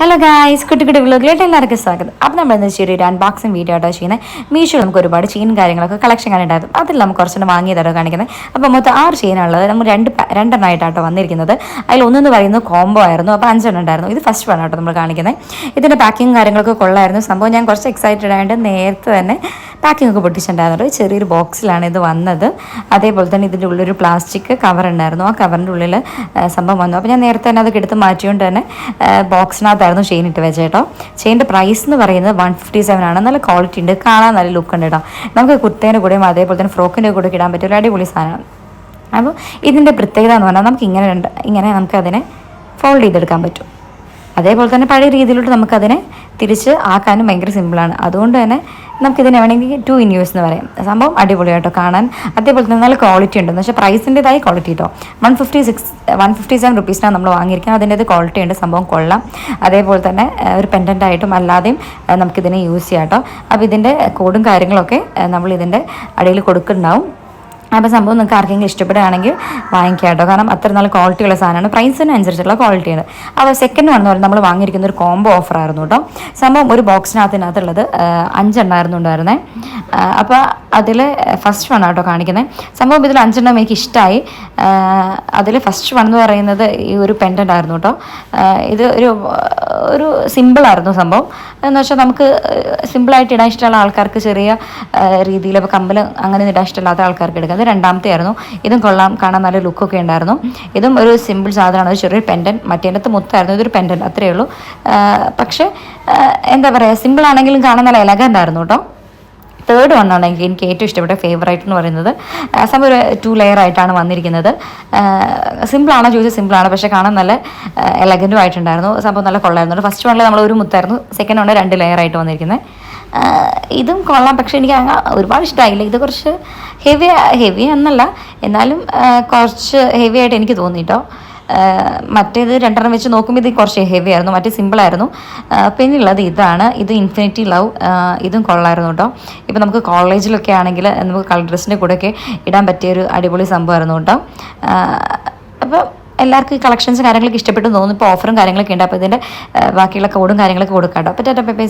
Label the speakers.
Speaker 1: Hello guys കുട്ടി കുട്ടി വ്ലോഗിലോട്ട് എല്ലാവർക്കും സ്വാഗതം. അപ്പോൾ നമ്മൾ ഇന്ന് ചെറിയൊരു അൺബോക്സിംഗ് വീഡിയോ ആയിട്ടോ ചെയ്യുന്നത് മീഷോ നമുക്ക് ഒരുപാട് ചെയിൻ കാര്യങ്ങളൊക്കെ കളക്ഷൻ കണ്ടിട്ടായിരുന്നു അതിൽ നമുക്ക് കുറച്ചുകൂടെ വാങ്ങിയതാട്ടോ കാണിക്കുന്നത് അപ്പോൾ മൊത്തം ആറ് ചെയിനുള്ളത് നമ്മൾ രണ്ട് രണ്ടെണ്ണമായിട്ടാട്ടോ വന്നിരിക്കുന്നത്. അതിൽ ഒന്നെന്ന് പറയുന്നത് കോംബോ ആയിരുന്നു. അപ്പോൾ അഞ്ചെണ്ണം ഉണ്ടായിരുന്നു. ഇത് ഫസ്റ്റ് വൺ ആട്ടോ നമ്മൾ കാണിക്കുന്നത് ഇതിന്റെ പാക്കിങ് കാര്യങ്ങളൊക്കെ കൊള്ളായിരുന്നു. സംഭവം ഞാൻ കുറച്ച് എക്സൈറ്റഡ് ആയതുകൊണ്ട് നേരത്തെ തന്നെ പാക്കിംഗ് ഒക്കെ പൊട്ടിച്ചിട്ടുണ്ടായിരുന്നു. ഒരു ചെറിയൊരു ബോക്സിലാണ് ഇത് വന്നത്. അതേപോലെ തന്നെ ഇതിന്റെ ഉള്ളിലൊരു പ്ലാസ്റ്റിക് കവർ ഉണ്ടായിരുന്നു. ആ കവറിന്റെ ഉള്ളിൽ സംഭവം വന്നു. അപ്പോൾ ഞാൻ നേരത്തെ തന്നെ അതൊക്കെ എടുത്ത് മാറ്റിയോണ്ട് തന്നെ ബോക്സിനകത്തായിരുന്നു ചെയിൻ ഇട്ട് വെച്ചത് കേട്ടോ. ചെയിന്റെ പ്രൈസ് എന്ന് പറയുന്നത് വൺ ഫിഫ്റ്റി സെവൻ ആണ്. നല്ല ക്വാളിറ്റി ഉണ്ട്. കാണാൻ നല്ല ലുക്ക് ഉണ്ട് കേട്ടോ. നമുക്ക് കുർത്തേന്റെ കൂടെയും അതേപോലെ തന്നെ ഫ്രോക്കിന്റെ കൂടെ ഇടാൻ പറ്റിയ ഒരു അടിപൊളി സാധനമാണ്. അപ്പോൾ ഇതിന്റെ പ്രത്യേകത എന്ന് പറഞ്ഞാൽ നമുക്ക് ഇങ്ങനെ ഉണ്ട് ഇങ്ങനെ നമുക്കതിനെ ഫോൾഡ് ചെയ്തെടുക്കാൻ പറ്റും. അതേപോലെ തന്നെ പഴയ രീതിയിലോട്ട് നമുക്കതിനെ തിരിച്ച് ആക്കാനും ഭയങ്കര സിമ്പിളാണ്. അതുകൊണ്ട് തന്നെ നമുക്കിതിനെ വേണമെങ്കിൽ ടു ഇൻ യൂസ് എന്ന് പറയാം. സംഭവം അടിപൊളിയായിട്ടോ കാണാൻ അതേപോലെ തന്നെ നല്ല ക്വാളിറ്റി ഉണ്ട് വെച്ചാൽ പ്രൈസിന്റെതായി ക്വാളിറ്റി കേട്ടോ one fifty six one fifty seven റുപ്പീസിനാണ് നമ്മൾ വാങ്ങിയിരിക്കുന്നത്. അതിന്റെത് ക്വാളിറ്റി ഉണ്ട് സംഭവം കൊള്ളാം. അതേപോലെ തന്നെ ഒരു പെൻഡന്റ് ആയിട്ടും അല്ലാതെയും നമുക്കിതിനെ യൂസ് ചെയ്യാം കേട്ടോ അപ്പോൾ ഇതിന്റെ കോഡും കാര്യങ്ങളൊക്കെ നമ്മൾ ഇതിന്റെ അടിയിൽ കൊടുക്കുന്നുണ്ടാവും. അപ്പോൾ സംഭവം നിങ്ങൾക്ക് ആർക്കെങ്കിലും ഇഷ്ടപ്പെടുകയാണെങ്കിൽ വാങ്ങിക്കാം കേട്ടോ കാരണം അത്ര നല്ല ക്വാളിറ്റിയുള്ള സാധനമാണ്. പ്രൈസിന് അനുസരിച്ചുള്ള ക്വാളിറ്റിയാണ് അപ്പോൾ സെക്കൻഡ് വൺ എന്ന് പറയുന്നത് നമ്മൾ വാങ്ങിയിരിക്കുന്ന ഒരു കോംബോ ഓഫർ ആയിരുന്നു കേട്ടോ. സംഭവം ഒരു ബോക്സിനകത്തിനകത്തുള്ളത് അഞ്ചെണ്ണമായിരുന്നു ഉണ്ടായിരുന്നത് അപ്പോൾ അതിൽ ഫസ്റ്റ് വൺ ആട്ടോ കാണിക്കുന്നത് സംഭവം ഇതിൽ അഞ്ചെണ്ണം എനിക്ക് ഇഷ്ടമായി അതിൽ ഫസ്റ്റ് വൺ എന്ന് പറയുന്നത് ഈ ഒരു പെൻഡന്റ് ആയിരുന്നു കേട്ടോ ഇത് ഒരു ഒരു സിമ്പിളായിരുന്നു സംഭവം. എന്ന് വെച്ചാൽ നമുക്ക് സിമ്പിളായിട്ട് ഇടാൻ ഇഷ്ടമുള്ള ആൾക്കാർക്ക് ചെറിയ രീതിയിൽ ഇപ്പോൾ കമ്പൽ അങ്ങനെ ഇടാൻ ഇഷ്ടമില്ലാത്ത ആൾക്കാർക്ക് എടുക്കാം. അത് രണ്ടാമത്തെ ആയിരുന്നു. ഇതും കൊള്ളാം കാണാൻ നല്ല ലുക്കൊക്കെ ഉണ്ടായിരുന്നു. ഇതും ഒരു സിമ്പിൾ സാധനമാണ്. ഒരു ചെറിയൊരു പെൻഡൻ മറ്റേന്റെ മുത്തായിരുന്നു. ഇതൊരു പെൻഡൻ അത്രയേ ഉള്ളൂ. പക്ഷേ എന്താ പറയുക സിമ്പിൾ ആണെങ്കിലും കാണാൻ നല്ല എലഗന്റ് ആയിരുന്നു കേട്ടോ തേർഡ് വൺ ആണ് എനിക്ക് ഏറ്റവും ഇഷ്ടപ്പെട്ട ഫേവറേറ്റ് എന്ന് പറയുന്നത്. സംഭവം ഒരു ടു ലെയർ ആയിട്ടാണ് വന്നിരിക്കുന്നത്. സിമ്പിളാണോ ചോദിച്ചാൽ സിമ്പിളാണ് പക്ഷേ കാണാൻ നല്ല എലഗന്റും ആയിട്ടുണ്ടായിരുന്നു. സംഭവം നല്ല കൊള്ളായിരുന്നു. ഫസ്റ്റ് വണ്ണിൽ നമ്മൾ ഒരു മുത്തായിരുന്നു. സെക്കൻഡ് വണ്ണിൽ രണ്ട് ലെയർ ആയിട്ട് വന്നിരിക്കുന്നത്. ഇതും കൊള്ളാം. പക്ഷേ എനിക്ക് ഒരുപാട് ഇഷ്ടമായില്ല ഇത് കുറച്ച് ഹെവി ഹെവി എന്നല്ല. എന്നാലും കുറച്ച് ഹെവി ആയിട്ട് എനിക്ക് തോന്നിട്ടോ. മറ്റേത് രണ്ടെണ്ണം വെച്ച് നോക്കുമ്പോൾ ഇത് കുറച്ച് ഹെവി ആയിരുന്നു മറ്റേ സിമ്പിൾ ആയിരുന്നു. പിന്നെയുള്ളത് ഇതാണ്. ഇത് ഇൻഫിനിറ്റി ലവ് ഇതും കൊള്ളായിരുന്നു കേട്ടോ. ഇപ്പം നമുക്ക് കോളേജിലൊക്കെ ആണെങ്കിൽ നമുക്ക് കളർ ഡ്രസ്സിന്റെ കൂടെയൊക്കെ ഇടാൻ പറ്റിയ ഒരു അടിപൊളി സംഭവമായിരുന്നു കേട്ടോ. അപ്പോൾ എല്ലാവർക്കും കളക്ഷൻസ് കാര്യങ്ങളൊക്കെ ഇഷ്ടപ്പെട്ടു തോന്നുന്നു. ഇപ്പോൾ ഓഫറും കാര്യങ്ങളൊക്കെ ഉണ്ട്. അപ്പോൾ ഇതിന്റെ ബാക്കിയുള്ള കോഡും കാര്യങ്ങളൊക്കെ കൊടുക്കാം കേട്ടോ. അപ്പോൾ ടാറ്റ പേ